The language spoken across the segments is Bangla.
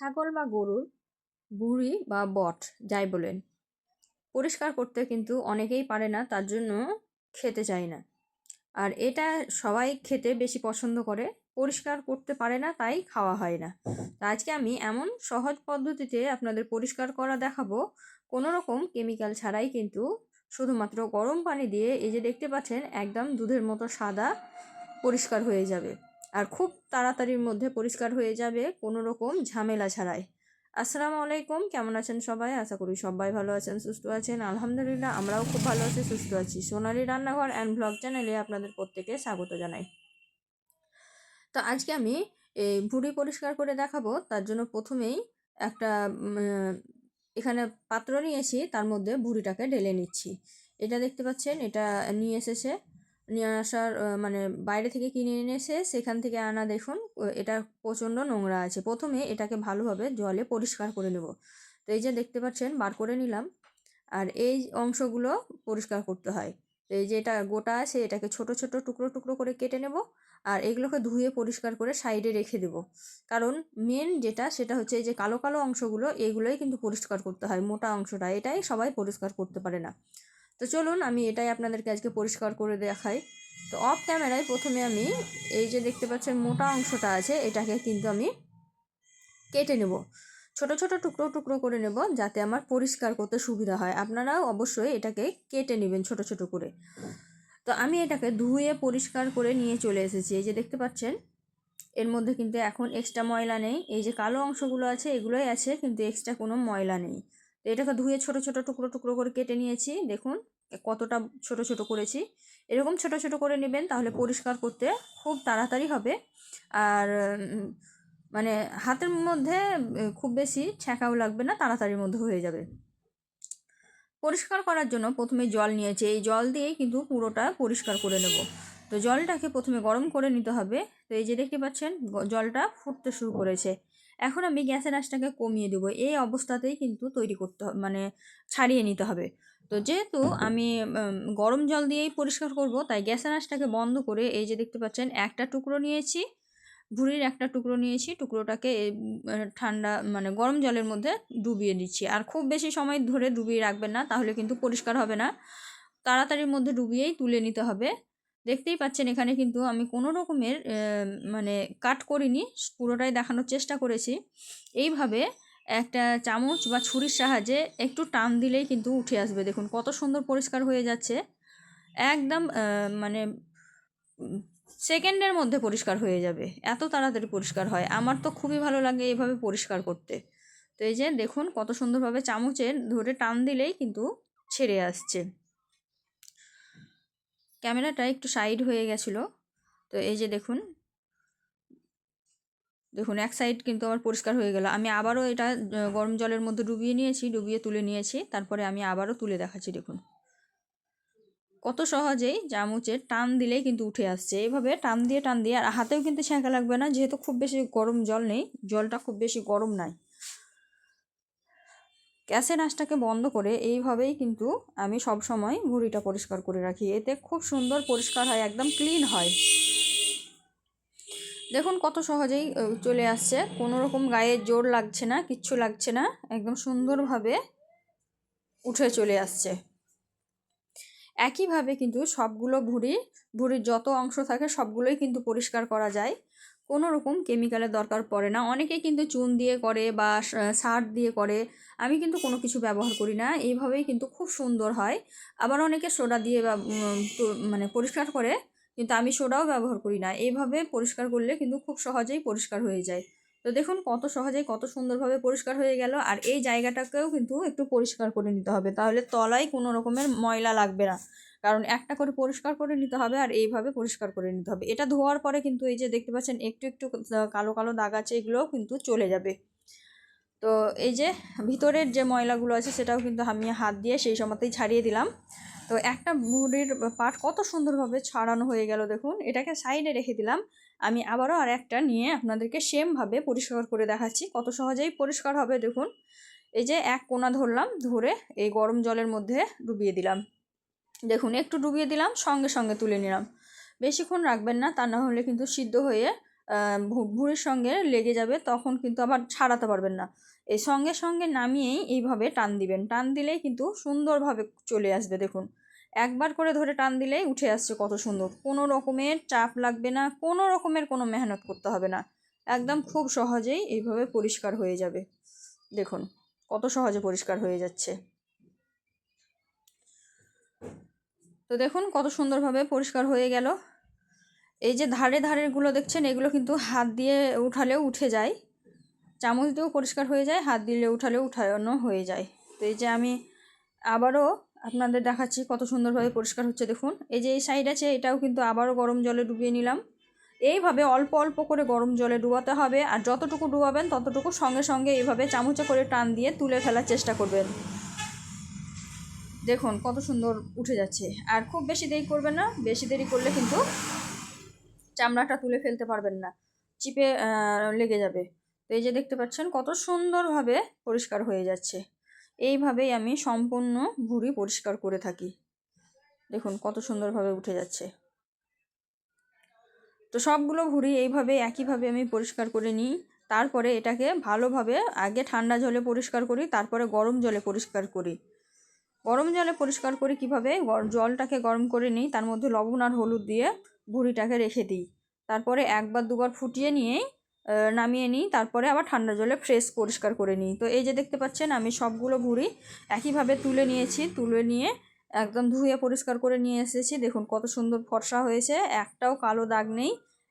ছাগল বা গরুর বুড়ি বা বট, যাই বলেন, পরিষ্কার করতে কিন্তু অনেকেই পারে না, তার জন্য খেতে চায় না। আর এটা সবাই খেতে বেশি পছন্দ করে, পরিষ্কার করতে পারে না, তাই খাওয়া হয় না। তো আজকে আমি এমন সহজ পদ্ধতিতে আপনাদের পরিষ্কার করা দেখাবো, কোনো রকম কেমিক্যাল ছাড়াই কিন্তু শুধুমাত্র গরম পানি দিয়ে এই যে দেখতে পাচ্ছেন, একদম দুধের মতো সাদা পরিষ্কার হয়ে যাবে। আর খুব তাড়াতাড়ির মধ্যে পরিষ্কার হয়ে যাবে কোনো রকম ঝামেলা ছাড়াই। আসসালামু আলাইকুম, কেমন আছেন সবাই? আশা করি সবাই ভালো আছেন, সুস্থ আছেন। আলহামদুলিল্লাহ, আমরাও খুব ভালো আছি, সুস্থ আছি। সোনালি রান্নাঘর অ্যান্ড ব্লগ চ্যানেলে আপনাদের প্রত্যেকে স্বাগত জানাই। তো আজকে আমি এই ভুঁড়ি পরিষ্কার করে দেখাবো। তার জন্য প্রথমেই একটা এখানে পাত্র নিয়েছি তার মধ্যে ভুঁড়িটাকে ঢেলে নিচ্ছি। এটা দেখতে পাচ্ছেন, এটা নিয়ে এসেছে। নিয়ে আসার মানে বাইরে থেকে কিনে এনে এসে সেখান থেকে আনা দেখুন এটা প্রচণ্ড নোংরা আছে। প্রথমে এটাকে ভালোভাবে জলে পরিষ্কার করে নেব। তো এই যে দেখতে পাচ্ছেন, বার করে নিলাম। আর এই অংশগুলো পরিষ্কার করতে হয়। তো এই যে এটা গোটা আছে, এটাকে ছোট ছোট, টুকরো টুকরো করে কেটে নেব। আর এগুলোকে ধুয়ে পরিষ্কার করে সাইডে রেখে দেব। কারণ মেন যেটা, সেটা হচ্ছে এই যে কালো কালো অংশগুলো, এগুলোই কিন্তু পরিষ্কার করতে হয়। মোটা অংশটা, এটাই সবাই পরিষ্কার করতে পারে না। তো চলুন আমি এটাই আপনাদেরকে আজকে পরিষ্কার করে দেখাই। তো অফ ক্যামেরায় প্রথমে আমি এই যে দেখতে পাচ্ছেন মোটা অংশটা আছে, এটাকে কিন্তু আমি কেটে নেব। ছোট ছোট টুকরো টুকরো করে নেব যাতে আমার পরিষ্কার করতে সুবিধা হয়। আপনারাও অবশ্যই এটাকে কেটে নেবেন ছোট ছোট করে। তো আমি এটাকে ধুয়ে পরিষ্কার করে নিয়ে চলে এসেছি। এই যে দেখতে পাচ্ছেন, এর মধ্যে কিন্তু এখন এক্সট্রা ময়লা নেই। এই যে কালো অংশগুলো আছে, এগুলোই আছে, কিন্তু এক্সট্রা কোনো ময়লা নেই। তো এটাকে ধুয়ে ছোট ছোট, টুকরো টুকরো করে কেটে নিয়েছি। দেখুন কতটা ছোট ছোট করেছি। এরকম ছোট ছোট করে নেবেন, তাহলে পরিষ্কার করতে খুব তাড়াতাড়ি হবে। আর মানে হাতের মধ্যে খুব বেশি ছ্যাঁকাও লাগবে না, তাড়াতাড়ির মধ্যে হয়ে যাবে। পরিষ্কার করার জন্য প্রথমে জল নিয়েছি। এই জল দিয়েই কিন্তু পুরোটা পরিষ্কার করে নেব। তো জলটাকে প্রথমে গরম করে নিতে হবে। তো এই যে দেখতে পাচ্ছেন জলটা ফুটতে শুরু করেছে। এখন আমি গ্যাসের আঁচটাকে কমিয়ে দেবো। এই অবস্থাতেই কিন্তু তৈরি করতে মানে ছাড়িয়ে নিতে হবে। তো যেহেতু আমি গরম জল দিয়েই পরিষ্কার করব, তাই গ্যাসের আঁচটাকে বন্ধ করে এই যে দেখতে পাচ্ছেন, একটা টুকরো নিয়েছি, ভুঁড়ির একটা টুকরো নিয়েছি, টুকরোটাকে ঠান্ডা মানে গরম জলের মধ্যে ডুবিয়ে দিচ্ছি। আর খুব বেশি সময় ধরে ডুবিয়ে রাখবেন না, তাহলে কিন্তু পরিষ্কার হবে না। তাড়াতাড়ির মধ্যে ডুবিয়েই তুলে নিতে হবে। দেখতেই পাচ্ছেন এখানে কিন্তু আমি কোনো রকমের মানে কাট করিনি, পুরোটাই দেখানোর চেষ্টা করেছি। এইভাবে একটা চামচ বা ছুরির সাহায্যে একটু টান দিলেই কিন্তু উঠে আসবে। দেখুন কত সুন্দর পরিষ্কার হয়ে যাচ্ছে। একদম মানে সেকেন্ডের মধ্যে পরিষ্কার হয়ে যাবে। এত তাড়াতাড়ি পরিষ্কার হয়। আমার তো খুবই ভালো লাগে এইভাবে পরিষ্কার করতে। তো এই যে দেখুন কত সুন্দরভাবে চামচের ধরে টান দিলেই কিন্তু ছেড়ে আসছে। ক্যামেরাটা একটু সাইড হয়ে গেছিল। তো এই যে দেখুন। দেখুন, এক সাইড কিন্তু আমার পরিষ্কার হয়ে গেল। আমি আবারও এটা গরম জলের মধ্যে ডুবিয়ে নিয়েছি, ডুবিয়ে তুলে নিয়েছি। তারপরে আমি আবারও তুলে দেখাচ্ছি, দেখুন। কত সহজেই চামচের টান দিলেই কিন্তু উঠে আসছে। এইভাবে টান দিয়ে টান দিয়ে, আর হাতেও কিন্তু ছ্যাঁকা লাগবে না। যেহেতু খুব বেশি গরম জল নেই, জলটা খুব বেশি গরম নাই। গ্যাসের আঁচটাকে বন্ধ করে এইভাবেই কিন্তু আমি সব সময় ভুঁড়িটা পরিষ্কার করে রাখি। এতে খুব সুন্দর পরিষ্কার হয়, একদম ক্লিন হয়। দেখুন কত সহজেই চলে আসছে। কোনো রকম গায়ে জোর লাগছে না, কিচ্ছু লাগছে না, একদম সুন্দরভাবে উঠে চলে আসছে। একইভাবে কিন্তু সবগুলো ভুঁড়ি ভুঁড়ির যত অংশ থাকে সবগুলোই কিন্তু পরিষ্কার করা যায়। কোনো রকম কেমিক্যালের দরকার পড়ে না। অনেকে কিন্তু চুন দিয়ে করে বা সার দিয়ে করে। আমি কিন্তু কোনো কিছু ব্যবহার করি না। এইভাবেই কিন্তু খুব সুন্দর হয়। আবার অনেকে সোডা দিয়ে মানে পরিষ্কার করে, কিন্তু আমি সোডাও ব্যবহার করি না। এইভাবে পরিষ্কার করলে কিন্তু খুব সহজেই পরিষ্কার হয়ে যায়। তো দেখুন কত সহজেই কত সুন্দরভাবে পরিষ্কার হয়ে গেল আর এই জায়গাটাকেও কিন্তু একটু পরিষ্কার করে নিতে হবে। তাহলে তলায় কোনো রকমের ময়লা লাগবে না। কারণ একটা করে পরিষ্কার করে নিতে হবে আর এইভাবে পরিষ্কার করে নিতে হবে। এটা ধোয়ার পরে কিন্তু এই যে দেখতে পাচ্ছেন একটু একটু কালো কালো দাগ আছে এগুলোও কিন্তু চলে যাবে। তো এই যে ভিতরের যে ময়লাগুলো আছে সেটাও কিন্তু আমি হাত দিয়ে সেই সময়তেই ছাড়িয়ে দিলাম। তো একটা মুড়ির পাট কত সুন্দরভাবে ছাড়ানো হয়ে গেল দেখুন। এটাকে সাইডে রেখে দিলাম। আমি আবারও আর একটা নিয়ে আপনাদেরকে সেমভাবে পরিষ্কার করে দেখাচ্ছি। কত সহজেই পরিষ্কার হবে দেখুন। এই যে এক কোনা ধরলাম, ধরে এই গরম জলের মধ্যে ডুবিয়ে দিলাম। দেখুন, একটু ডুবিয়ে দিলাম, সঙ্গে সঙ্গে তুলে নিলাম। বেশিক্ষণ রাখবেন না, তা না হলে কিন্তু সিদ্ধ হয়ে ভুঁড়ির সঙ্গে লেগে যাবে, তখন কিন্তু আবার ছাড়াতে পারবেন না। এই সঙ্গে সঙ্গে নামিয়েই এইভাবে টান দিবেন। টান দিলেই কিন্তু সুন্দরভাবে চলে আসবে, দেখুন। একবার করে ধরে টান দিলেই উঠে আসছে কত সুন্দর। কোনো রকমের চাপ লাগবে না, কোনো রকমের কোনো মেহনত করতে হবে না। একদম খুব সহজেই এইভাবে পরিষ্কার হয়ে যাবে। দেখুন, কত সহজে পরিষ্কার হয়ে যাচ্ছে। তো দেখুন, কত সুন্দরভাবে পরিষ্কার হয়ে গেল। এই যে ধারে ধারেরগুলো দেখছেন, এগুলো কিন্তু হাত দিয়ে উঠালেও উঠে যায়। চামচ দিয়েও পরিষ্কার হয়ে যায়, হাত দিলে উঠালেও উঠানো হয়ে যায়। তো এই যে আমি আবারও আপনাদের দেখাচ্ছি কত সুন্দরভাবে পরিষ্কার হচ্ছে, দেখুন। এই যে এই সাইড আছে, এটাও কিন্তু আবারও গরম জলে ডুবিয়ে নিলাম। এইভাবে অল্প অল্প করে গরম জলে ডুবাতে হবে, আর যতটুকু ডুবাবেন ততটুকু সঙ্গে সঙ্গে এইভাবে চামচে করে টান দিয়ে তুলে ফেলার চেষ্টা করবেন। দেখুন, কত সুন্দর উঠে যাচ্ছে। আর খুব বেশি দেরি করবেন না, বেশি দেরি করলে কিন্তু চামড়াটা তুলে ফেলতে পারবেন না, চিপে লেগে যাবে। তো এই যে দেখতে পাচ্ছেন, কত সুন্দরভাবে পরিষ্কার হয়ে যাচ্ছে। এইভাবেই আমি সম্পূর্ণ ভুঁড়ি পরিষ্কার করে থাকি। দেখুন, কত সুন্দরভাবে উঠে যাচ্ছে। তো সবগুলো ভুঁড়ি এইভাবে, একইভাবে আমি পরিষ্কার করে নিই। তারপরে এটাকে ভালোভাবে আগে ঠান্ডা জলে পরিষ্কার করি, তারপরে গরম জলে পরিষ্কার করি। গরম জলে পরিষ্কার করি কীভাবে জলটাকে গরম করে নিই, তার মধ্যে লবণ আর হলুদ দিয়ে ভুঁড়িটাকে রেখে দিই। তারপরে একবার দুবার ফুটিয়ে নিয়েই নামিয়ে নিই, তারপরে আবার ঠান্ডা জলে ফ্রেশ পরিষ্কার করে নিই। তো এই যে দেখতে পাচ্ছেন, আমি সবগুলো ভুঁড়ি একইভাবে তুলে নিয়েছি, তুলে নিয়ে একদম ধুয়ে পরিষ্কার করে নিয়ে এসেছি। দেখুন কত সুন্দর ফর্সা হয়েছে, একটাও কালো দাগ নেই,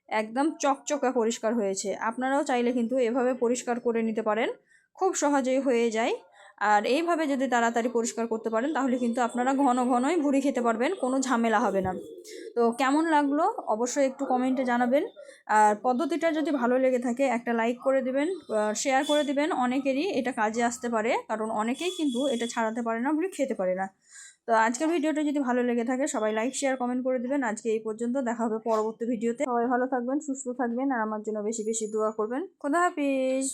একদম চকচকা পরিষ্কার হয়েছে। আপনারাও চাইলে কিন্তু এভাবে পরিষ্কার করে নিতে পারেন, খুব সহজেই হয়ে যায়। আর এইভাবে যদি তাড়াতাড়ি পরিষ্কার করতে পারেন, তাহলে কিন্তু আপনারা ঘন ঘনই ভুঁড়ি খেতে পারবেন, কোনো ঝামেলা হবে না। তো কেমন লাগল অবশ্যই একটু কমেন্টে জানাবেন। আর পদ্ধতিটা যদি ভালো লেগে থাকে, একটা লাইক করে দিবেন শেয়ার করে দিবেন। অনেকেরই এটা কাজে আসতে পারে, কারণ অনেকেই কিন্তু এটা ছাড়াতে পারে না, ভুঁড়ি খেতে পারে না। তো আজকের ভিডিওটা যদি ভালো লেগে থাকে, সবাই লাইক শেয়ার কমেন্ট করে দিবেন। আজকে এই পর্যন্ত দেখা হবে পরবর্তী ভিডিওতে। সবাই ভালো থাকবেন, সুস্থ থাকবেন, আর আমার জন্য বেশি বেশি দোয়া করবেন। খোদা হাফিজ।